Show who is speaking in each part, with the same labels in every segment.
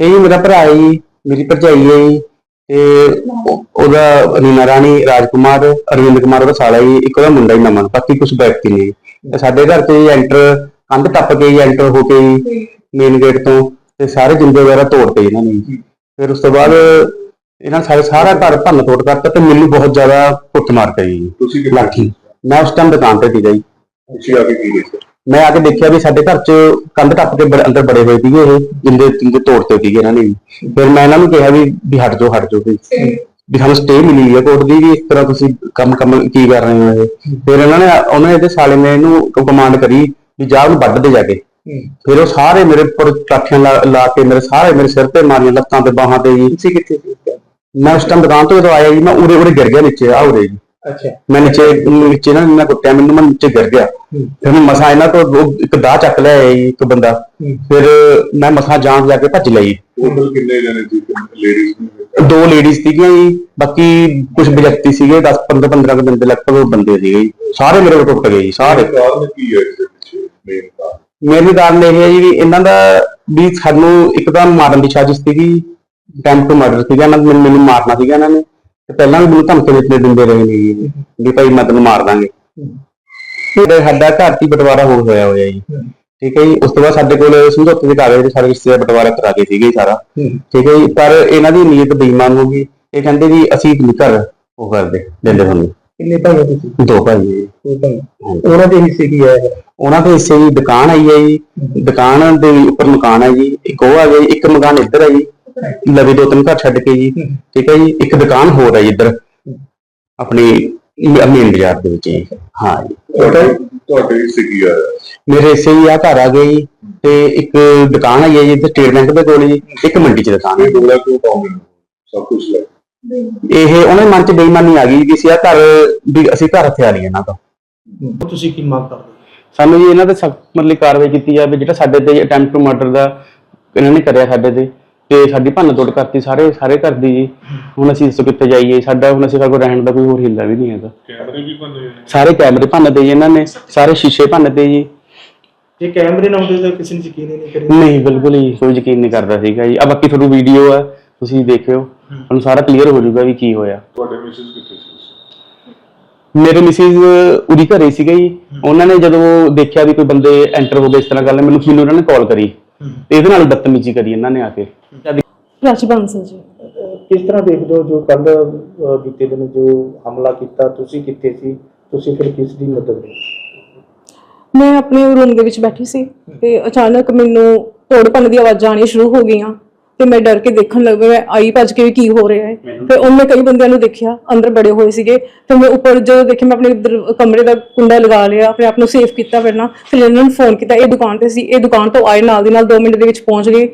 Speaker 1: ਇਹ ਮੇਰਾ ਭਰਾ ਹੈ ਜੀ ਮੇਰੀ ਭਰਜਾਈ ਹੈ ਜੀ ਤੇ ਉਹ- ਉਹਦਾ ਰੀਨਾ ਰਾਣੀ ਰਾਜਕੁਮਾਰ ਅਰਵਿੰਦ ਕੁਮਾਰ ਉਹਦਾ ਸਾਲਾ ਜੀ ਇੱਕ ਉਹਦਾ ਮੁੰਡਾ ਹੀ ਨਮਨ ਬਾਕੀ ਕੁਝ ਵਿਅਕਤੀ ਨਹੀਂ ਤੇ ਸਾਡੇ ਘਰ ਤੇ ਐਂਟਰ ਕੰਧ ਟੱਪ ਕੇ ਐਂਟਰ ਹੋ ਕੇ ਮੇਨ ਗੇਟ ਤੋਂ ਤੇ ਸਾਰੇ ਜਿੰਦੇ ਵਗੈਰਾ ਤੋੜਤੇ ਇਹਨਾਂ ਨੇ ਜੀ। ਫਿਰ ਉਸ ਤੋਂ ਬਾਅਦ ਇਹਨਾਂ ਸਾਰੇ ਸਾਰਾ ਘਰ ਭੰਨ ਤੋੜ ਕਰਤਾ ਤੇ ਮੈਨੂੰ ਬਹੁਤ ਜ਼ਿਆਦਾ ਕੁੱਟ ਮਾਰ ਪਈ ਜੀ
Speaker 2: ਤੁਸੀਂ ਕਿੱਥੇ
Speaker 1: ਲਾਠੀ। ਮੈਂ ਉਸ ਟਾਈਮ ਦੁਕਾਨ ਤੇ ਸੀਗਾ ਜੀ।
Speaker 2: ਤੁਸੀਂ ਆ ਕੇ ਕੀ ਦੇਖਿਆ?
Speaker 1: ਮੈਂ ਆ ਕੇ ਦੇਖਿਆ ਵੀ ਸਾਡੇ ਘਰ 'ਚ ਕੰਧ ਟੱਪ ਕੇ ਬੜੇ- ਅੰਦਰ ਬੜੇ ਹੋਏ ਸੀਗੇ ਇਹ ਜਿੰਦੇ ਜਿੰਦੇ ਤੋੜਤੇ ਸੀਗੇ ਇਹਨਾਂ ਨੇ ਵੀ। ਫਿਰ ਮੈਂ ਇਹਨਾਂ ਨੂੰ ਕਿਹਾ ਵੀ ਵੀ ਹਟ ਜਾਓ ਹਟ ਜਾਓ ਵੀ ਵੀ ਸਾਨੂੰ ਸਟੇ ਮਿਲੀ ਹੈ ਕੋਰਟ ਦੀ ਵੀ ਇਸ ਤਰ੍ਹਾਂ ਤੁਸੀਂ ਕੰਮ ਕੰਮ ਕੀ ਕਰ ਰਹੇ ਹੋ ਇਹ। ਫਿਰ ਇਹਨਾਂ ਨੇ ਉਹਨਾਂ ਇਹਦੇ ਸਾਲੇ ਨੇ ਇਹਨੂੰ ਕਮਾਂਡ ਕਰੀ ਵੀ ਜਾ ਉਹਨੂੰ ਵੱਢ ਦੇ ਜਾ ਕੇ। ਫਿਰ ਉਹ ਸਾਰੇ ਮੇਰੇ ਉੱਪਰ ਕਾਠੀਆਂ ਲਾ ਲਾ ਕੇ ਮੇਰੇ ਸਾਰੇ ਮੇਰੇ ਸਿਰ ਤੇ ਮਾਰੀਆਂ ਲੱਤਾਂ ਤੇ ਬਾਹਾਂ ਤੇ ਜੀ।
Speaker 3: ਤੁਸੀਂ ਕਿੱਥੇ ਸੀ?
Speaker 1: ਮੈਂ ਉਸ ਟਾਈਮ ਦੁਕਾਨ ਤੋਂ ਜਦੋਂ ਆਇਆ ਜੀ ਮੈਂ ਉਰੇ ਉਰੇ ਗਿਰ ਗਿਆ ਨੀਚੇ ਆ ਉਰੇ ਜੀ।
Speaker 3: ਅੱਛਾ।
Speaker 1: ਮੈਂ ਨੀਚੇ ਨੀਚੇ ਨਾ ਇਹਨਾਂ ਕੁੱਟਿਆ ਮੈਨੂੰ ਮੈਂ ਨੀਚੇ ਗਿਰ ਗਿਆ। ਫਿਰ ਮੈਂ ਮਸਾਂ ਇਹਨਾਂ ਤੋਂ ਉਹ ਇੱਕ ਦਾਹ ਚੱਕ ਲਿਆ ਇੱਕ ਬੰਦਾ। ਫਿਰ ਮੈਂ ਮਸਾਂ ਜਾਣ ਜਾ ਕੇ ਭੱਜ ਲਈ।
Speaker 2: ਟੋਟਲ ਕਿੰਨੇ ਜਣੇ ਸੀ? ਲੇਡੀਜ਼
Speaker 1: ਦੋ ਲੇਡੀਜ਼ ਸੀਗੀਆਂ ਜੀ ਬਾਕੀ ਕੁਝ ਵਿਅਕਤੀ ਸੀਗੇ 10 15 15 ਕੁ ਬੰਦੇ ਲਗਭਗ ਉਹ ਬੰਦੇ ਸੀਗੇ ਜੀ। ਸਾਰੇ ਮੇਰੇ ਕੋਲ ਟੁੱਟ ਗਏ ਜੀ ਸਾਰੇ।
Speaker 2: ਕਾਰਨ ਕੀ ਹੈ ਇਸ ਦੇ ਪਿੱਛੇ? ਮੇਨ ਕਾਰਨ?
Speaker 1: ਮੇਰੇ ਕਾਰਨ ਇਹ ਹੈ ਜੀ ਵੀ ਇਹਨਾਂ ਦਾ ਵੀ ਸਾਨੂੰ ਇੱਕਦਮ ਮਾਰਨ ਦੀ ਸਾਜ਼ਿਸ਼ ਸੀਗੀ ਟੈਂਪ ਟੂ ਮਰਡਰ ਸੀਗਾ ਇਹਨਾਂ ਨੇ ਮੈਨੂੰ ਮੈਨੂੰ ਮਾਰਨਾ ਸੀਗਾ ਇਹਨਾਂ ਨੇ। ਤੇ ਪਹਿਲਾਂ ਵੀ ਮੈਨੂੰ ਧਮਕੀ ਦਿੱਤੇ ਦਿੰਦੇ ਰਹੇ ਨੇ ਜੀ ਵੀ ਭਾਈ ਮੈਂ ਤੈਨੂੰ ਮਾਰ ਦਾਂਗੇ। ਤੇ ਸਾਡਾ ਘਰ ਦੀ ਬਟਵਾਰਾ ਹੋ ਹੋਇਆ ਹੋਇਆ ਜੀ। ਠੀਕ ਹੈ ਜੀ? ਉਸ ਤੋਂ ਬਾਅਦ ਸਾਡੇ ਕੋਲ ਸਮਝੌਤੇ ਦੇ ਕਾਗਜ਼ ਦੇ ਸਾਰੇ ਰਿਸ਼ਤੇ ਦਾ ਬਟਵਾਰਾ ਕਰਾ ਕੇ ਸੀਗੇ ਸਾਰਾ। ਠੀਕ ਹੈ ਜੀ? ਪਰ ਇਹਨਾਂ ਦੀ ਨੀਅਤ ਬੇਈਮਾਨ ਹੋ ਗਈ। ਇਹ ਕਹਿੰਦੇ ਵੀ ਅਸੀਂ ਨਹੀਂ ਘਰ ਉਹ ਕਰਦੇ ਦਿੰਦੇ ਤੁਹਾਨੂੰ
Speaker 3: ਕਿੰਨੇ ਭਾਈ ਹੋ ਤੁਸੀਂ?
Speaker 1: ਦੋ ਭਾਈ ਜੀ।
Speaker 3: ਦੋ ਭਾਈ। ਉਹਨਾਂ ਦੇ ਹਿੱਸੇ ਕੀ ਹੈ
Speaker 1: ਉਹਨਾਂ ਦੇ ਹਿੱਸੇ ਦੀ ਦੁਕਾਨ ਆਈ ਹੈ ਜੀ। ਦੁਕਾਨ ਦੇ ਉੱਪਰ ਮਕਾਨ ਹੈ ਜੀ। ਇੱਕ ਉਹ ਆ ਗਿਆ ਇੱਕ ਮਕਾਨ ਇੱਧਰ ਹੈ ਜੀ। ਲਵੇ ਦੋ ਤਿੰਨ ਘਰ ਛੱਡ ਕੇ ਜੀ। ਠੀਕ ਹੈ ਜੀ? ਇੱਕ ਦੁਕਾਨ ਹੋਰ ਹੈ ਜੀ ਇੱਧਰ। ਆਪਣੀ ਮੇਨ ਬਾਜ਼ਾਰ ਦੇ ਵਿੱਚ ਜੀ। ਹਾਂ ਜੀ।
Speaker 2: ਤੁਹਾਡੇ ਤੁਹਾਡੇ ਹਿੱਸੇ ਕੀ ਆਇਆ
Speaker 1: ਮੇਰੇ ਹਿੱਸੇ ਹੀ ਆ ਘਰ ਆ ਗਏ ਜੀ। ਤੇ ਇੱਕ ਦੁਕਾਨ ਆਈ ਹੈ ਜੀ ਇੱਧਰ ਸਟੇਟ ਬੈਂਕ ਦੇ ਕੋਲ ਜੀ। ਇੱਕ ਮੰਡੀ 'ਚ ਦੁਕਾਨ ਹੈ।
Speaker 2: ਦੋਲਾ ਕਿਉਂ ਪਾਉਂਦੇ? ਸਭ ਕੁਝ ਲੈ।
Speaker 1: ਇਹ ਉਹਨਾਂ ਦੇ ਮਨ 'ਚ ਬੇਈਮਾਨੀ ਆ ਗਈ ਕਿ ਅਸੀਂ ਆ ਘਰ ਵੀ ਅਸੀਂ ਘਰ ਹਥਿਆ ਲਈ ਇਹਨਾਂ ਤੋਂ।
Speaker 3: ਤੁਸੀਂ ਕੀ ਮੰਗ ਕਰਦੇ
Speaker 1: ਸਾਨੂੰ ਜੀ ਇਹਨਾਂ ਤੇ ਸਖਤ ਮਤਲਬ ਕਾਰਵਾਈ ਕੀਤੀ ਜਾਵੇ ਜਿਹੜਾ ਸਾਡੇ ਤੇ ਅਟੈਂਪਟ ਟੂ ਮਰਡਰ ਦਾ ਇਹਨਾਂ ਨੇ ਕਰਿਆ ਸਾਡੇ ਤੇ। ਤੇ ਸਾਡੀ ਭੰਨ ਤੋੜ ਕਰਤੀ ਸਾਰੇ ਸਾਰੇ ਘਰ ਦੀ। ਜੀ ਹੁਣ ਅਸੀਂ ਇਸ ਕਿੱਥੇ ਜਾਈਏ? ਸਾਡਾ ਹੁਣ ਅਸੀਂ ਸਾਡੇ ਕੋਲ ਰਹਿਣ ਦਾ ਕੋਈ ਹੋਰ ਹਿੱਲਾ ਵੀ ਨਹੀਂ ਹੈਗਾ।
Speaker 2: ਕੈਮਰੇ ਵੀ ਬੰਦੇ ਹੋਏ
Speaker 1: ਸਾਰੇ ਕੈਮਰੇ ਭੰਨਦੇ ਜੀ ਇਹਨਾਂ ਨੇ। ਸਾਰੇ ਸ਼ੀਸ਼ੇ ਭੰਨਦੇ ਜੀ।
Speaker 3: ਜੇ ਕੈਮਰੇ ਨਾ ਹੁੰਦੇ ਤਾਂ ਕਿਸੇ ਨੇ ਯਕੀਨ ਹੀ ਨਹੀਂ ਕਰੇ
Speaker 1: ਨਹੀਂ ਬਿਲਕੁਲ ਹੀ ਕੋਈ ਯਕੀਨ ਨਹੀਂ ਕਰਦਾ ਸੀਗਾ ਜੀ। ਆ ਬਾਕੀ ਤੁਹਾਨੂੰ ਵੀਡੀਓ ਆ ਤੁਸੀਂ ਦੇਖਿਓ। ਤੁਹਾਨੂੰ ਸਾਰਾ ਕਲੀਅਰ ਹੋ ਜਾਊਗਾ ਵੀ ਕੀ ਹੋਇਆ।
Speaker 2: ਤੁਹਾਡੇ ਮਿਸਿਸ ਕਿੱਥੇ ਸੀ?
Speaker 1: ਮੇਰੇ ਮਿਸਿਸ ਉਰੀ ਘਰੇ ਸੀਗੇ ਜੀ। ਉਹਨਾਂ ਨੇ ਜਦੋਂ ਦੇਖਿਆ ਵੀ ਕੋਈ ਬੰਦੇ ਐਂਟਰ ਹੋ ਗਏ ਇਸ ਤਰ੍ਹਾਂ ਗੱਲ ਮੈਨੂੰ ਮੈਨੂੰ ਉਹਨਾਂ ਨੇ ਕਾਲ ਕਰੀ। ਤੇ ਇਹਦੇ ਨਾਲ ਬਦਤਮੀਜ਼ੀ ਕਰੀ ਇਹਨਾਂ ਨੇ ਆ ਕੇ।
Speaker 4: ਰਾਜੀ ਬਾਂਸਲ ਜੀ।
Speaker 3: ਕਿਸ ਤਰ੍ਹਾਂ ਦੇਖਦੇ ਹੋ ਜੋ ਕੱਲ ਬੀਤੇ ਦਿਨ ਜੋ ਹਮਲਾ ਕੀਤਾ ਤੁਸੀਂ ਕਿੱਥੇ ਸੀ? ਤੁਸੀਂ ਫਿਰ ਕਿਸ ਦੀ ਮਦਦ ਲਈ?
Speaker 4: ਮੈਂ ਆਪਣੇ ਰੂਮ ਦੇ ਵਿੱਚ ਬੈਠੀ ਸੀ ਤੇ ਅਚਾਨਕ ਮੈਨੂੰ ਤੋੜ ਭੰਨ ਦੀ ਆਵਾਜ਼ਾਂ ਆਉਣੀਆਂ ਸ਼ੁਰੂ ਹੋ ਗਈਆਂ। ਤੇ ਮੈਂ ਡਰ ਕੇ ਦੇਖਣ ਲੱਗ ਮੈਂ ਆਈ ਭੱਜ ਕੇ ਵੀ ਕੀ ਹੋ ਰਿਹਾ ਹੈ। ਤੇ ਉਹਨੇ ਕਈ ਬੰਦਿਆਂ ਨੂੰ ਦੇਖਿਆ ਅੰਦਰ ਬੜੇ ਹੋਏ ਸੀਗੇ। ਤੇ ਮੈਂ ਉੱਪਰ ਜਦੋਂ ਦੇਖਿਆ ਮੈਂ ਆਪਣੇ ਦਰ- ਕਮਰੇ ਦਾ ਕੁੰਡਾ ਲਗਾ ਲਿਆ ਆਪਣੇ ਆਪ ਨੂੰ ਸੇਫ ਕੀਤਾ ਪਹਿਲਾਂ ਫਿਰ ਇਹਨਾਂ ਨੂੰ ਫੋਨ ਕੀਤਾ ਇਹ ਦੁਕਾਨ ਤੇ ਸੀ ਇਹ ਦੁਕਾਨ ਤੋਂ ਆਏ ਨਾਲ ਦੀ ਨਾਲ 2 ਮਿੰਟ ਦੇ ਵਿੱਚ ਪਹੁੰਚ ਗਏ।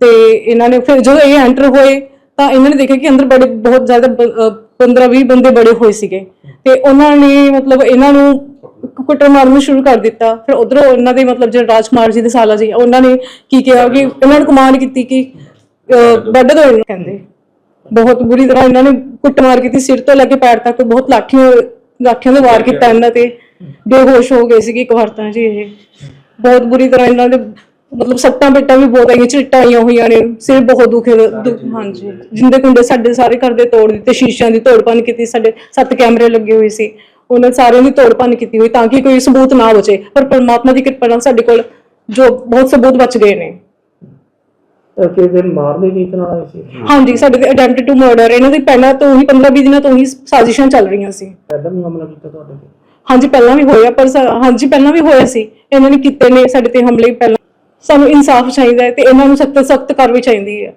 Speaker 4: ਤੇ ਇਹਨਾਂ ਨੇ ਫਿਰ ਜਦੋਂ ਇਹ ਐਂਟਰ ਹੋਏ ਤਾਂ ਇਹਨਾਂ ਨੇ ਦੇਖਿਆ ਕਿ ਅੰਦਰ ਬੜੇ ਬਹੁਤ ਜ਼ਿਆਦਾ 15 20 ਬੰਦੇ ਬੜੇ ਹੋਏ ਸੀਗੇ। ਤੇ ਉਹਨਾਂ ਨੇ ਮਤਲਬ ਇਹਨਾਂ ਨੂੰ ਕੁੱਟਰ ਮਾਰਨਾ ਸ਼ੁਰੂ ਕਰ ਦਿੱਤਾ। ਫਿਰ ਉਧਰੋਂ ਉਹਨਾਂ ਦੇ ਮਤਲਬ ਜਿਹੜੇ ਰਾਜਕੁਮਾਰ ਜੀ ਦੇ ਸਾਲਾ ਜੀ ਉਹਨਾਂ ਨੇ ਕੀ ਕਿਹਾ ਕਿ ਇਹਨਾਂ ਨੂੰ ਕਮਾਂਡ ਕੀਤੀ ਕਿ ਵੱਢ ਦੋ ਇਹਨੂੰ ਕਹਿੰਦੇ। ਬਹੁਤ ਬੁਰੀ ਤਰ੍ਹਾਂ ਇਹਨਾਂ ਨੇ ਕੁੱਟਮਾਰ ਕੀਤੀ ਸਿਰ ਤੋਂ ਲੈ ਕੇ ਪੈਰ ਤੱਕ ਬਹੁਤ ਲਾਠੀਆਂ ਲਾਠੀਆਂ ਦੇ ਵਾਰ ਕੀਤਾ ਇਹਨਾਂ ਤੇ। ਬੇਹੋਸ਼ ਹੋ ਗਏ ਸੀਗੇ ਇੱਕ ਵਾਰ ਤਾਂ ਜੀ ਇਹ। ਬਹੁਤ ਬੁਰੀ ਤਰ੍ਹਾਂ ਇਹਨਾਂ ਦੇ ਮਤਲਬ ਸੱਟਾਂ ਪੇਟਾਂ ਵੀ ਬਹੁਤ ਆਈਆਂ ਚਿੱਟਾਂ ਆਈਆਂ ਹੋਈਆਂ ਨੇ। ਸਿਰ ਬਹੁਤ ਦੁਖੇ ਹਾਂਜੀ ਜਿੰਦੇ ਕੁੰਡੇ ਸਾਡੇ ਸਾਰੇ ਘਰ ਦੇ ਤੋੜ ਦਿੱਤੇ ਸ਼ੀਸ਼ਿਆਂ ਦੀ ਤੋੜਪਨ ਕੀਤੀ ਸਾਡੇ ਸੱਤ ਕੈਮਰੇ ਲੱਗੇ ਹੋਏ ਸੀ। ਉਹਨਾਂ ਸਾਰਿਆਂ ਦੀ ਤੋੜਪਨ ਕੀਤੀ ਹੋਈ ਤਾਂ ਕਿ ਕੋਈ ਸਬੂਤ ਨਾ ਬਚੇ। ਪਰ ਪਰਮਾਤਮਾ ਦੀ ਕਿਰਪਾ ਨਾਲ ਸਾਡੇ ਕੋਲ ਜੋ ਬਹੁਤ ਸਬੂਤ ਬਚ ਗਏ ਨੇ।
Speaker 3: ਤਾਂ ਕਿ ਦਿਨ ਮਾਰਨੇ ਦੀ ਇਤਨਾ ਆਏ ਸੀ?
Speaker 4: ਹਾਂਜੀ ਸਾਡੇ ਤੇ ਅਟੈਂਪਟ ਟੂ ਮਰਡਰ ਇਹਨਾਂ ਦੀ ਪਹਿਲਾਂ ਤੋਂ ਹੀ 15-20 ਦਿਨਾਂ ਤੋਂ ਹੀ ਸਾਜ਼ਿਸ਼ਾਂ ਚੱਲ ਰਹੀਆਂ ਸੀ।
Speaker 3: ਪਹਿਲਾਂ ਵੀ ਹਮਲਾ ਕੀਤਾ ਤੁਹਾਡੇ ਤੇ?
Speaker 4: ਹਾਂਜੀ ਪਹਿਲਾਂ ਵੀ ਹੋਇਆ ਪਰ ਸਾ- ਹਾਂਜੀ ਪਹਿਲਾਂ ਵੀ ਹੋਇਆ ਸੀ। ਇਹਨਾਂ ਨੇ ਕੀਤੇ ਨੇ ਸਾਡੇ ਤੇ ਹਮਲੇ ਪਹਿਲਾਂ। ਸਾਨੂੰ ਇਨਸਾਫ ਚਾਹੀਦਾ ਹੈ ਤੇ ਇਹਨਾਂ ਨੂੰ ਸਖਤ ਸਖਤ ਕਾਰਵਾਈ ਚਾਹੀਦੀ ਹੈ।